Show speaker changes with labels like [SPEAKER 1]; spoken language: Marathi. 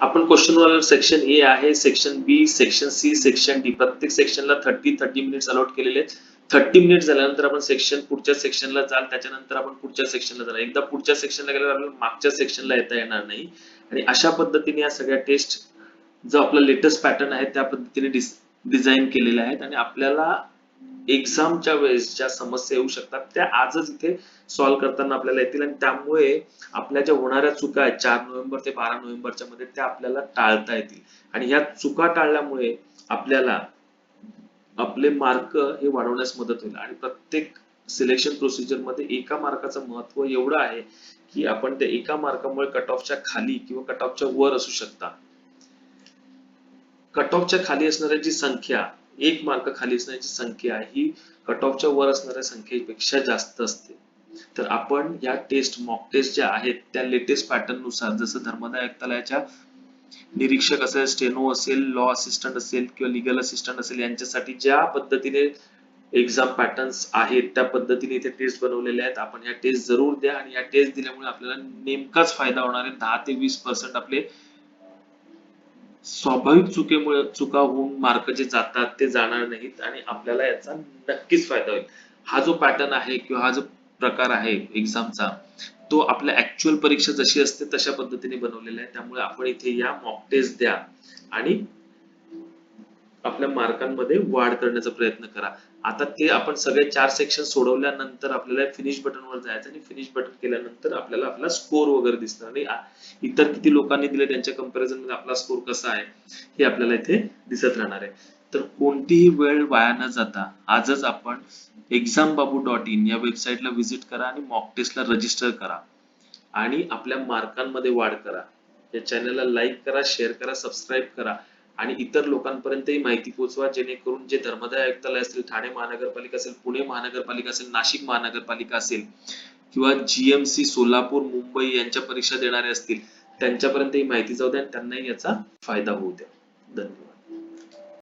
[SPEAKER 1] आपण क्वेश्चन सेक्शन ए आहे section B section C section D प्रत्येक सेक्शनला थर्टी थर्टी मिनिट्स अलॉट केलेले आहेत. थर्टी मिनिट झाल्यानंतर आपण सेक्शन पुढच्या सेक्शनला जाल त्याच्यानंतर आपण पुढच्या सेक्शनला जाल. एकदा पुढच्या सेक्शनला गेल्यावर आपल्याला मागच्या सेक्शनला येता येणार नाही. आणि अशा पद्धतीने या सगळ्या टेस्ट जो आपला लेटेस्ट पॅटर्न आहे त्या पद्धतीने डिझाईन केलेले आहेत. आणि आपल्याला एक्झामच्या वेळेस ज्या समस्या येऊ शकतात त्या आजच इथे सॉल्व्ह करताना आपल्याला येतील आणि त्यामुळे आपल्या ज्या होणाऱ्या चुका आहेत चार नोव्हेंबर ते बारा नोव्हेंबरच्या मध्ये त्या आपल्याला टाळता येतील. आणि ह्या चुका टाळल्यामुळे आपल्याला आपले मार्क हे वाढवण्यास मदत होईल. आणि प्रत्येक सिलेक्शन प्रोसिजरमध्ये एका मार्काचं महत्त्व एवढं आहे की आपण त्या एका मार्कामुळे कट ऑफच्या खाली किंवा कट ऑफच्या वर असू शकता. कट ऑफच्या खाली असणाऱ्याची संख्या एक मार्क खाली असण्याची संख्या ही कट ऑफच्या वर असणाऱ्या संख्येपेक्षा जास्त असते. तर आपण या टेस्ट मॉक टेस्ट ज्या आहेत त्या लेटेस्ट पॅटर्ननुसार जसं धर्मदाय आयुक्तालयाच्या निरीक्षक असेल स्टेनो असेल लॉ असिस्टंट असेल किंवा लिगल असिस्टंट असेल यांच्यासाठी ज्या पद्धतीने एक्झाम पॅटर्न्स आहेत त्या पद्धतीने इथे टेस्ट बनवलेले आहेत. आपण या टेस्ट जरूर द्या आणि या टेस्ट दिल्यामुळे आपल्याला नेमकाच फायदा होणार आहे. दहा ते वीस पर्सेंट आपले स्वाभाविक चुकीमुळे चुका होऊन मार्क जे जातात ते जाणार नाहीत आणि आपल्याला याचा नक्कीच फायदा होईल. हा जो पॅटर्न आहे किंवा हा जो प्रकार आहे एक्झामचा तो आपल्या ऍक्च्युअल परीक्षा जशी असते तशा पद्धतीने बनवलेला आहे. त्यामुळे आपण इथे या मॉक टेस्ट द्या आणि आपल्या मार्कांमध्ये वाढ करण्याचा प्रयत्न करा. आता ते आपण सगळे चार सेक्शन सोडवल्यानंतर आपल्याला फिनिश बटनवर जायचं आणि फिनिश बटन केल्यानंतर आपल्याला आपला स्कोर वगैरे दिसणार आणि इतर किती लोकांनी दिले त्यांच्या कंपॅरिझनमध्ये आपला स्कोर कसा आहे हे आपल्याला इथे दिसत राहणार आहे. तर कोणतीही वेळ वाया न जाता आजच आपण एक्झाम बाबू डॉट इन या वेबसाईटला व्हिजिट करा आणि मॉक टेस्टला रजिस्टर करा. आणि आपल्या मार्कांमध्ये वाढ करा. या चॅनलला लाईक करा शेअर करा सबस्क्राईब करा. आणि इतर लोकांपर्यंतही माहिती पोहोचवा जेणेकरून जे धर्मदाय आयुक्तालय असतील ठाणे महानगरपालिका असेल पुणे महानगरपालिका असेल नाशिक महानगरपालिका असेल किंवा जीएमसी सोलापूर मुंबई यांच्या परीक्षा देणारे असतील त्यांच्यापर्यंत ही माहिती जाऊ द्या त्यांनाही याचा फायदा होऊ द्या. धन्यवाद.